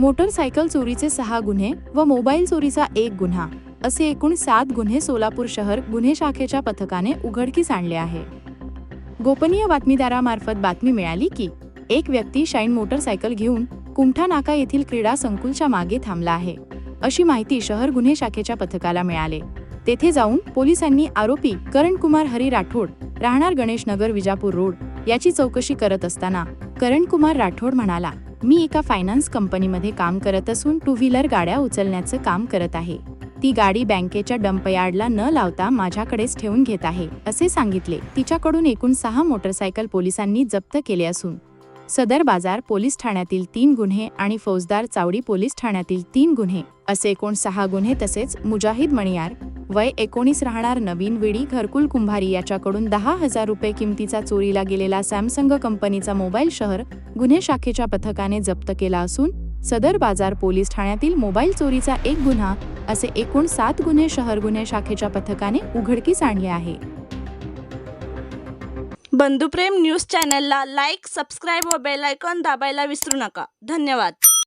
Motorcycle चोरीचे सहा गुन्हे व मोबाईल चोरीचा एक गुन्हा असे एकूण सात गुन्हे सोलापूर शहर गुन्हे शाखेच्या पथकाने उघडकीस आणले आहे. गोपनीय बातमीदारामार्फत बातमी मिळाली की एक व्यक्ती शाईन मोटरसायकल घेऊन कुमठा नाका येथील क्रीडा संकुलच्या मागे थांबला आहे अशी माहिती शहर गुन्हे शाखेच्या पथकाला मिळाले. तेथे जाऊन पोलिसांनी आरोपी करण कुमार हरी राठोड राहणार गणेशनगर विजापूर रोड याची चौकशी करत असताना करण कुमार राठोड म्हणाला मी एका फायनान्स कंपनीमध्ये काम करत असून टू व्हीलर गाड्या उचलण्याचं काम करत आहे. ती गाडी बँकेच्या डंपयार्डला न लावता माझ्याकडेच ठेवून घेत आहे असे सांगितले. तिच्याकडून एकूण सहा मोटरसायकल पोलिसांनी जप्त केले असून. सदर बाजार पोलीस ठाण्यातील तीन गुन्हे आणि फौजदार चावडी पोलीस ठाण्यातील तीन गुन्हे असे एकूण सहा गुन्हे तसेच मुजाहिद मणियार वय एकोणीस राहणार नवीन विडी घरकुल कुंभारी याच्याकडून दहा हजार रुपये किमतीचा चोरीला गेलेला सॅमसंग कंपनीचा मोबाईल शहर गुन्हे शाखेच्या पथकाने जप्त केला असून सदर बाजार पोलीस ठाण्यातील मोबाईल चोरीचा एक गुन्हा असे एकूण सात गुन्हे शहर गुन्हे शाखेच्या पथकाने उघडकीस आणले आहे. बंधुप्रेम न्यूज चॅनलला लाईक सबस्क्राईब व बेल आयकॉन दाबायला विसरू नका. धन्यवाद.